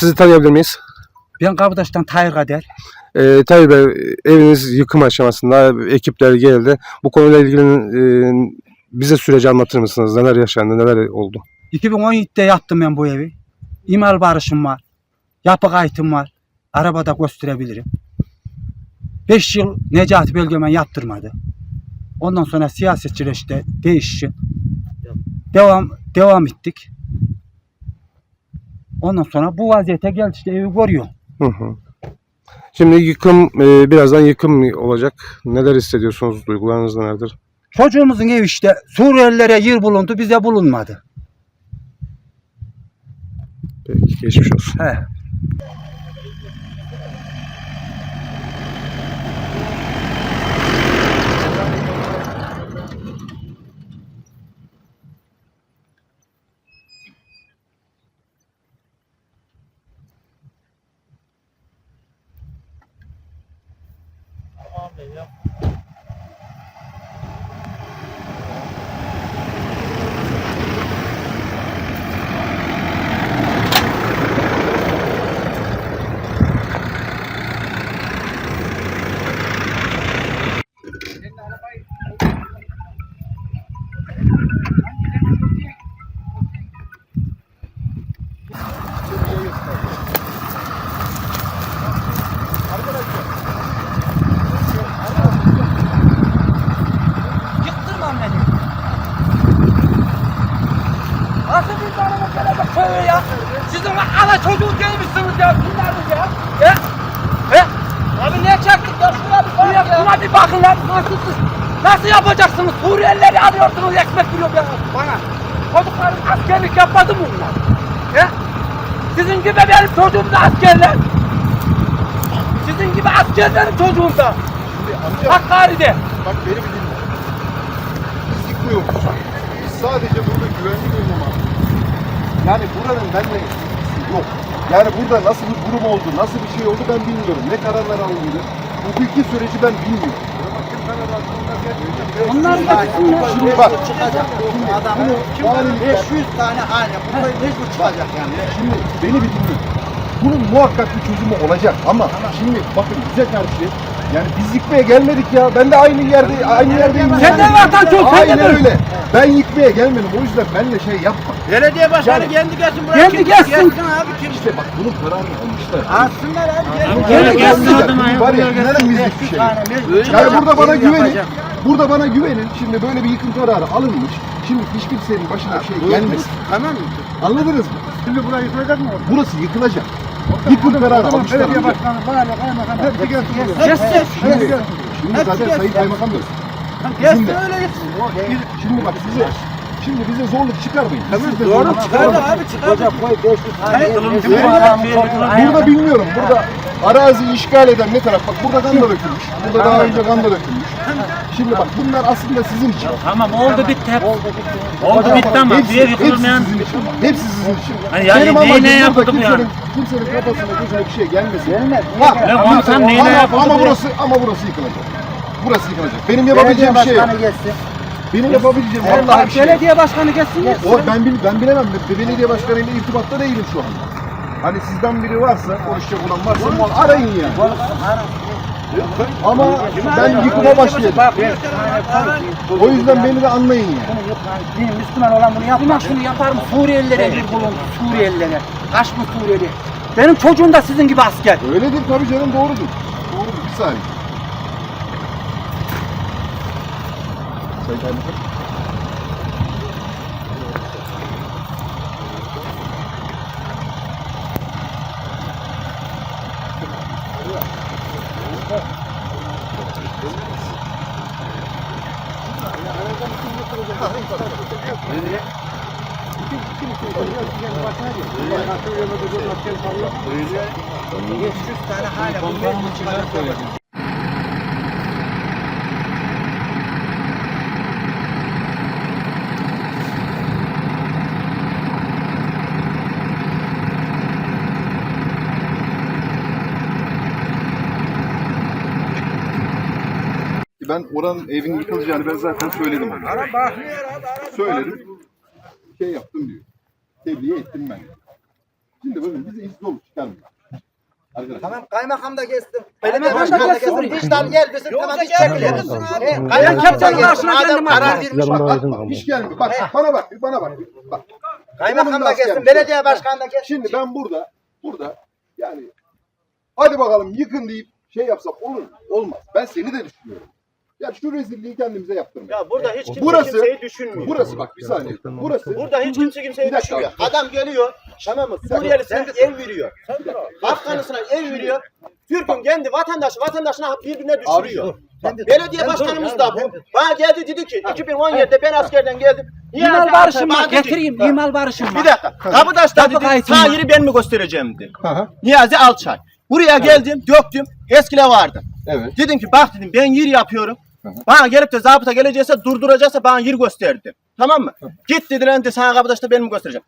sizi tanıyabilir miyiz? Ben Kabataş'tan Tahir Kader. Ee, Tayyip Bey, eviniz yıkım aşamasında, ekipler geldi. Bu konuyla ilgili e, bize süreci anlatır mısınız? Neler yaşandı, neler oldu? 2017'de yaptım ben bu evi. İmal barışım var. Yapı kayıtım var. Arabada gösterebilirim. 5 yıl Necati Belgemen yaptırmadı. Ondan sonra siyasetçiler işte değişişi. Devam devam ettik. Ondan sonra bu vaziyete geldi işte evi görüyor. Hı hı. Şimdi yıkım, e, birazdan yıkım olacak. Neler hissediyorsunuz? Duygularınız nelerdir? Çocuğumuzun evi işte Suriyelilere yer bulundu bize bulunmadı. Peki, geçmiş olsun. He. Yıktırmam beni. Nasıl bir tane mesele köy ya? Sizin çocuğu gelmişsiniz ya. Bunlar mı ya? He? He? Abi ne çektik ya? Şuna bir bak ya. Buna bir bakın lan. Nasıl, nasıl yapacaksınız? Suriyelileri arıyorsunuz ekmek veriyor ya bana. Çocukların askerlik yapmadı mı bunlar? He? Sizin gibi benim çocuğum da askerler. Sizin gibi askerlerin çocuğum da. Amca Hakkari'de. bak beni bir dinle. Biz yıkmıyoruz. Biz sadece burada güvenlik alıyoruz. Yani buranın benimle ilgisi yok. Yani burada nasıl bir durum oldu, nasıl bir şey oldu ben bilmiyorum. Ne kararlar alındı. Hukuki süreci ben bilmiyorum. Onlar da Şimdi bak, çıkacak. Şimdi Adam bunu valilikler- 500 tane hane. Burada mecbur çıkacak yani. Şimdi beni bir dinle. Bunun muhakkak bir çözümü olacak ama şimdi bakın bize karşı yani biz yıkmaya gelmedik ya. Ben de aynı yerde aynı yerdeyim. Sen de vatan çok, sen de Aynen öyle. Ben yıkmaya gelmedim. O yüzden benimle şey yapma. Belediye başkanı Yani- kendi gelsin buraya. Kendi Kim- gelsin. abi kim? İşte bak bunun kararını almışlar. Alsınlar abi. gelsin. Gel, gel, Olmayacak. Var ya inanın bizlik bir şey. mecbur Yani burada bana güvenin. Burada bana güvenin. Şimdi böyle bir yıkım kararı alınmış. Şimdi hiç kimsenin başına bir şey gelmesin. Tamam mı? Anladınız mı? Şimdi burayı yıkılacak mı? Burası yıkılacak. Yıkım kararı almışlar. amca. başkanı, vali, kaymakam. Hepsi gelsin. Gelsin. Şimdi, şimdi zaten. Sayın Kaymakam da Gelsin de. öyle gitsin. Şimdi bak size Şimdi bize zorluk çıkarmayın. De Doğru çıkardı abi çıkardı. Burada bilmiyorum. Burada arazi işgal eden ne taraf? Bak burada kan da dökülmüş. Burada daha önce kan da dökülmüş. Şimdi bak bunlar aslında sizin için. Tamam oldu bitti hep. Oldu bitti ama Hepsi, bir hepsi yıkılmayan sizin için. Hepsi sizin için. Hani yani Benim neyine burada bu yani? kimsenin, kafasına güzel bir şey gelmesin. Ha, Ne ama- komutan neyine ama, yapıldı ama bu? burası ama burası yıkılacak. Burası yıkılacak. Benim yapabileceğim bir şey yok. gelsin. Benim yapabileceğim vallahi bir şey. Belediye başkanı gelsin. O ben bil, ben bilemem. Belediye başkanıyla irtibatta değilim şu anda. Hani sizden biri varsa, konuşacak olan varsa muhakkak arayın yani. Ama ben yıkıma başlayacağım. O yüzden beni de anlayın yani. Bir Müslüman olan bunu yapmaz. şunu yapar mı? Suriyelilere bir bulun. Suriyelilere. Kaç mı Suriyeli? Benim çocuğum da sizin gibi asker. Öyledir tabii canım doğrudur. Doğrudur bir saniye. Sayın Kaymakam. Tane hane. Bu mecbur çıkacak. Ben oranın evin yıkılacağını ben zaten söyledim ona. Ara bakmıyor abi. Ara Söyledim. Şey yaptım diyor. Tebliğ ettim ben. Şimdi böyle bize izin olur çıkarmıyor. Arkadaşlar. Tamam kaymakam da. Kaymakam Belediye da başkanı da kessin. kestim. Vicdan gel bizim tamam hiç çekilelim. He, Ben Kaymakam da kepçenin kestim. başına Adam kendim karar vermiş. Bak, bak, gelmiyor. Bana bak, bir bana bak. Bak. Kaymakam da gelmiş. Belediye başkanı da kestim. Şimdi ben burada, burada yani hadi bakalım yıkın deyip şey yapsam olur mu? Olmaz. Ben seni de düşünüyorum. Ya şu rezilliği kendimize yaptırmayalım. Ya burada hiç kimse Burası- kimseyi düşünmüyor. Burası bak bir saniye. Burası Burada hiç kimse kimseyi Bir dakika. düşünmüyor. Adam geliyor, tamam mı? Suriyelisinden ev veriyor. Afganistan'a ev veriyor. Türk'ün kendi vatandaşı vatandaşına birbirine düşürüyor. Bak, belediye başkanımız da bu. Bana geldi dedi ki 2017'de ben askerden geldim. Niyazi İmal barışım bana var. dedi- Getireyim. Ha. İmal barışım var. Bir dakika. Kapıdaş'ta Tabii dedi kayıtım var. yeri ben mi göstereceğim dedi. Hı hı. Niyazi Alçay. Buraya geldim, döktüm. Eskile vardı. Evet. Dedim ki bak dedim ben yer yapıyorum. Bana gelip de zabıta gelecekse durduracaksa bana yer gösterdi. Tamam mı? Git dediler de sana kapıdaşta ben mi göstereceğim.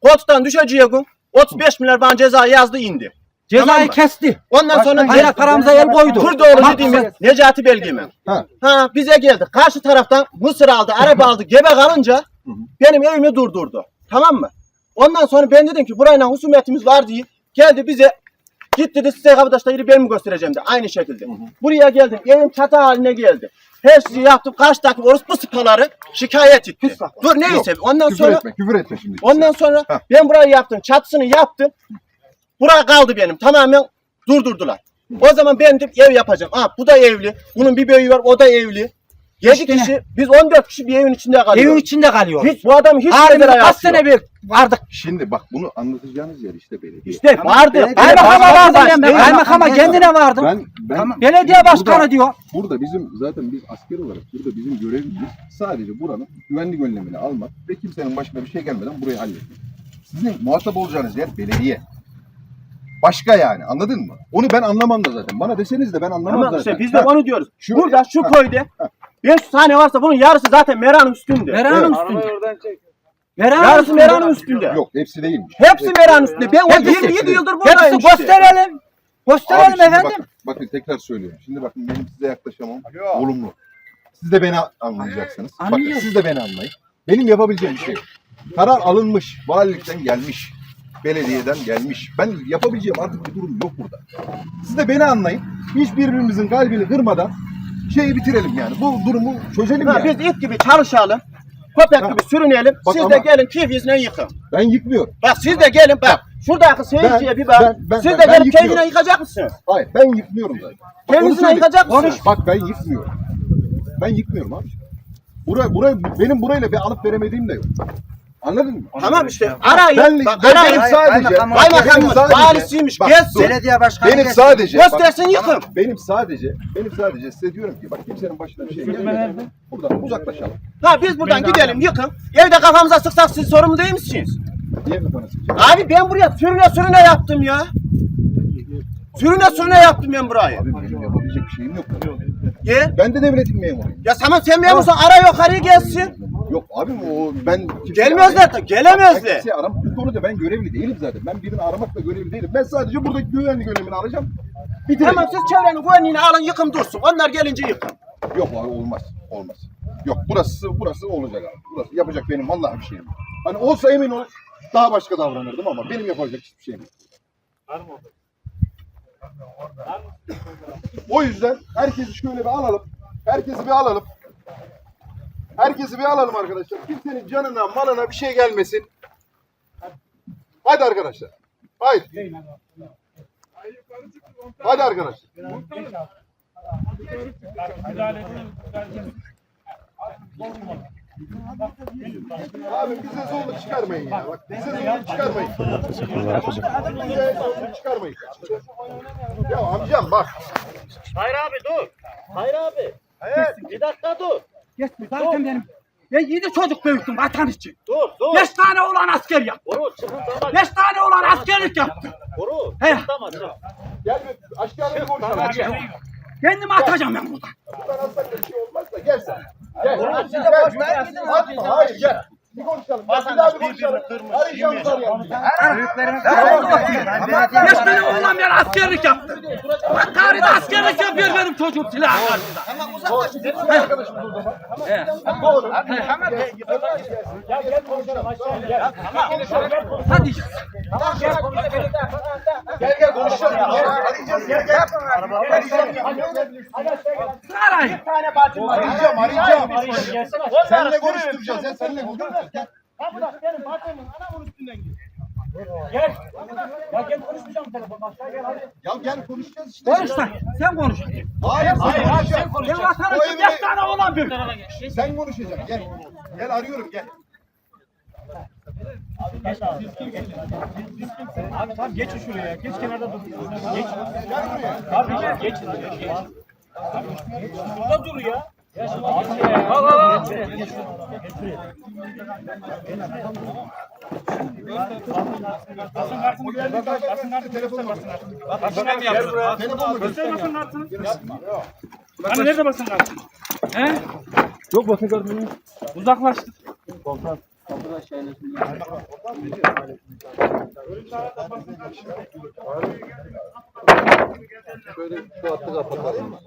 Koltuktan düşeceğim gün 35 milyar bana ceza yazdı indi. Tamam Cezayı mı? kesti. Ondan sonra Bayrak paramıza el koydu. Kurdoğlu Bak, dediğimiz Necati Belgimi. Ha. Ha bize geldi. Karşı taraftan Mısır aldı, araba aldı, gebe kalınca benim evimi durdurdu. Tamam mı? Ondan sonra ben dedim ki burayla husumetimiz var diye geldi bize git dedi size kapıdaşta yeri ben mi göstereceğim de aynı şekilde. Buraya geldim evim çatı haline geldi. Her şeyi yaptım. Karşıdaki orospu sıpaları şikayet etti. Dur neyse. Ondan Küfür sonra etme, küfür etme şimdi. Ondan sonra Heh. ben burayı yaptım. Çatısını yaptım. Bura kaldı benim. Tamamen durdurdular. O zaman ben de ev yapacağım. Ha bu da evli. Bunun bir beyi var. O da evli. 7 tane. kişi. Biz 14 kişi bir evin içinde kalıyoruz. Evin içinde kalıyor. Hiç bu adam hiç Abimiz bedel kaç hayatı sene bir vardık. Şimdi bak bunu anlatacağınız yer işte belediye. İşte vardı. Kaymakama Başka vardım ben. Kaymakama kendine vardım. Ben, ben Belediye başkanı Burada- diyor. Burada bizim zaten biz asker olarak burada bizim görevimiz sadece buranın güvenlik önlemini almak ve kimsenin başına bir şey gelmeden burayı halletmek. Sizin muhatap olacağınız yer belediye. Başka yani anladın mı? Onu ben anlamam da zaten. Bana deseniz de ben anlamam Tamam zaten. işte biz de Ha, onu diyoruz. Şu- Burada şu Ha. köyde 500 tane varsa bunun yarısı zaten Meran'ın üstünde. Meranın Evet. üstünde. Meranın Yarısı üstünde. Meran'ın üstünde. Yok hepsi değilmiş. Hepsi Meran'ın üstünde. Ben o Hepsi. 27 yıldır Hepsi buradayım işte. gösterelim. Abi Gösterelim şimdi efendim. Bakın, bakın tekrar söylüyorum. Şimdi bakın benim size yaklaşamam olumlu. Siz de beni anlayacaksınız. Bakın Anlıyorum. siz de beni anlayın. Benim yapabileceğim bir şey yok. Karar alınmış. Valilikten gelmiş. Belediyeden gelmiş. Ben yapabileceğim artık bir durum yok burada. Siz de beni anlayın. Hiç birbirimizin kalbini kırmadan şeyi bitirelim yani. Bu durumu çözelim Ha, yani. biz it gibi çalışalım. Köpek Ha. gibi sürünelim. Bak siz ama- de gelin keyfinizle yıkın. Ben yıkmıyorum. Bak siz de gelin bak. Şuradaki seyirciye bir bak. ben- ben- siz de ben gelin yıkıyorum. keyfine yıkacak mısınız? Hayır ben yıkmıyorum zaten. Söyleyeyim. yıkacak mısınız? Bak ben yıkmıyorum. Ben yıkmıyorum abi. Buraya, buraya, benim burayla bir alıp veremediğim de yok. Anladın mı? Tamam işte arayın. Ben, bak ben arayın. benim sadece, Kaymakam- benim Kaymakamımız, valisiymiş, bak, gezsin. dur. Belediye başkanı benim kestim. sadece, bak, Göstersin yıkın. benim sadece, benim sadece size diyorum ki bak kimsenin başına bir şey gelmeden buradan uzaklaşalım. Ha biz buradan gidelim yıkın. Evde kafamıza sıksak siz sorumlu değil misiniz? Niye kafanı sıkacağım? Abi ben buraya sürüne sürüne yaptım ya. Sürüne sürüne yaptım ben burayı. Abi benim yapabilecek bir şeyim yok. Ye. Ben de devletin memuruyum. Ya tamam sen memursun ara yukarı gelsin. Yok abi o ben de gelemezler. Ben kimseyi aram. Bu konuda ben görevli değilim zaten. Ben birini aramakla görevli değilim. Ben sadece buradaki güvenlik önlemini alacağım. Bitirelim. Tamam siz çevrenin güvenliğini alın yıkın dursun. Onlar gelince yıkın. Yok abi olmaz. Olmaz. Yok burası burası olacak abi. Burası yapacak benim vallahi bir şeyim. yok. Hani olsa emin ol daha başka davranırdım ama benim yapacak hiçbir şeyim yok. O yüzden herkesi şöyle bir alalım. Herkesi bir alalım. Herkesi bir alalım arkadaşlar. Kimsenin canına, malına bir şey gelmesin. Hadi arkadaşlar. Haydi. Hadi arkadaşlar. Abi bize zorluk çıkarmayın ya. Bak bize zorluk çıkarmayın. Bize zorluk çıkarmayın. Ya amcam bak. Hayır abi dur. Hayır abi. Bir dakika dur. Yes, zaten benim. Ben yedi çocuk büyüttüm vatan için. Dur dur. Beş tane olan asker yaptı. Koru çıkıntama. Beş tane olan askerlik yaptı. Koru. He. Çıkıntama çık. Gel bir bir konuşalım. Kendimi atacağım ben buradan. Buradan alsak da bir şey olmazsa gel sen. Gel. Gel. hayır gel. Bir konuşalım. Bir daha bir konuşalım. Arayacağım sarıya. Beş tane olan bir askerlik yaptı. Karı da askerlik yapıyor benim çocuğum silah karşısında. Tamam uzaklaşın. Hadi. Gel gel konuşalım. Gel, Arayacağız gel gel. Arayın. Arayacağım arayacağım. Seninle konuşturacağız ya seninle konuşturacağız. Gel. Ya gel konuşacağız işte. Konuş lan. Sen konuş. Hayır hayır hayır. Sen Ben vatanın O için emri- beş tane olan bir. Sen konuşacaksın gel. Gel arıyorum gel. Abi tamam geç şuraya. Geç kenarda dur. Geç. Gel buraya. Abi geç. Geç. Burada dur ya. Kartını gördün. Basın kartını göster. ver. Basın kartını yaptın. Telefonu ver. Göster basın kartını. Hani nerede basın kartı? He? Yok basın kartını.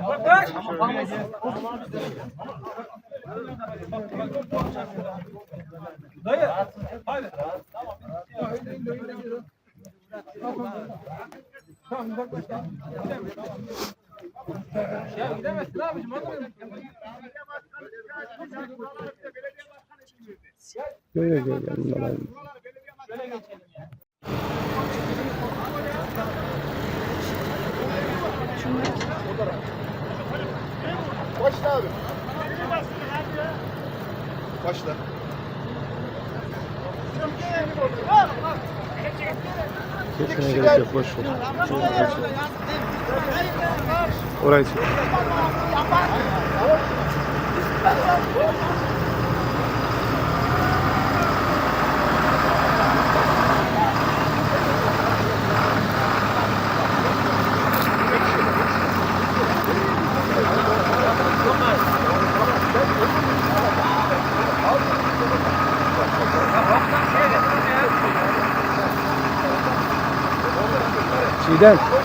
Uzaklaştık. Şöyle şu hattı kapatalım mı? Bu hattı böyle. Gel gel gel. gel. Bundan ayrı. Başla abi. Başla. Kesmeye gerek. Boş ver. Orayı çek. you Güzel.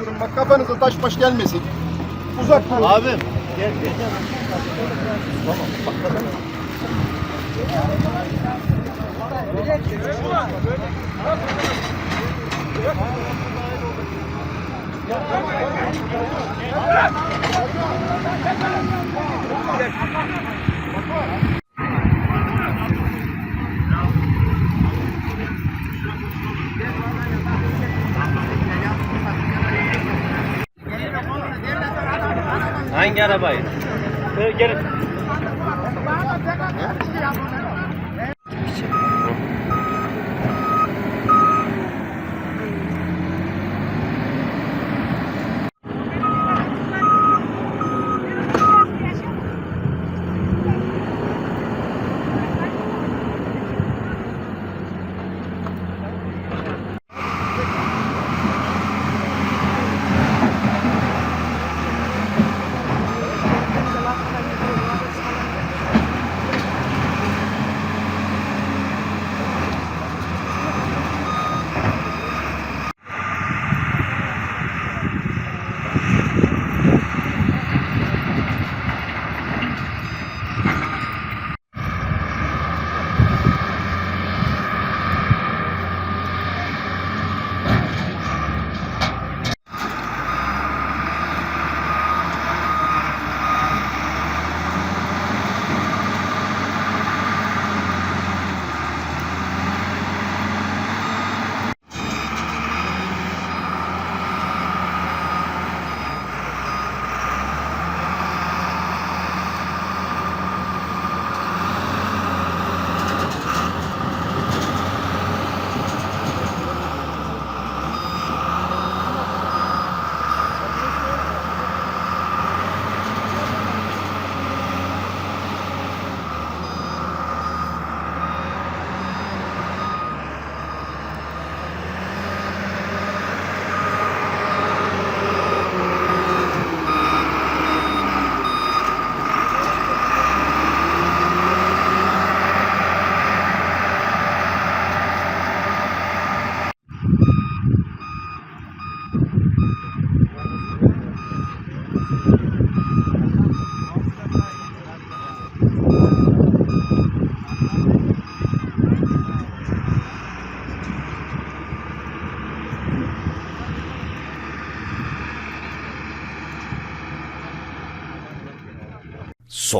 Durun bak kafanıza taş baş gelmesin. Uzak durun. Abim. Hangi arabayı? Ee, gelin.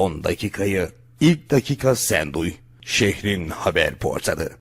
Son dakikayı ilk dakika sen duy. Şehrin haber portalı.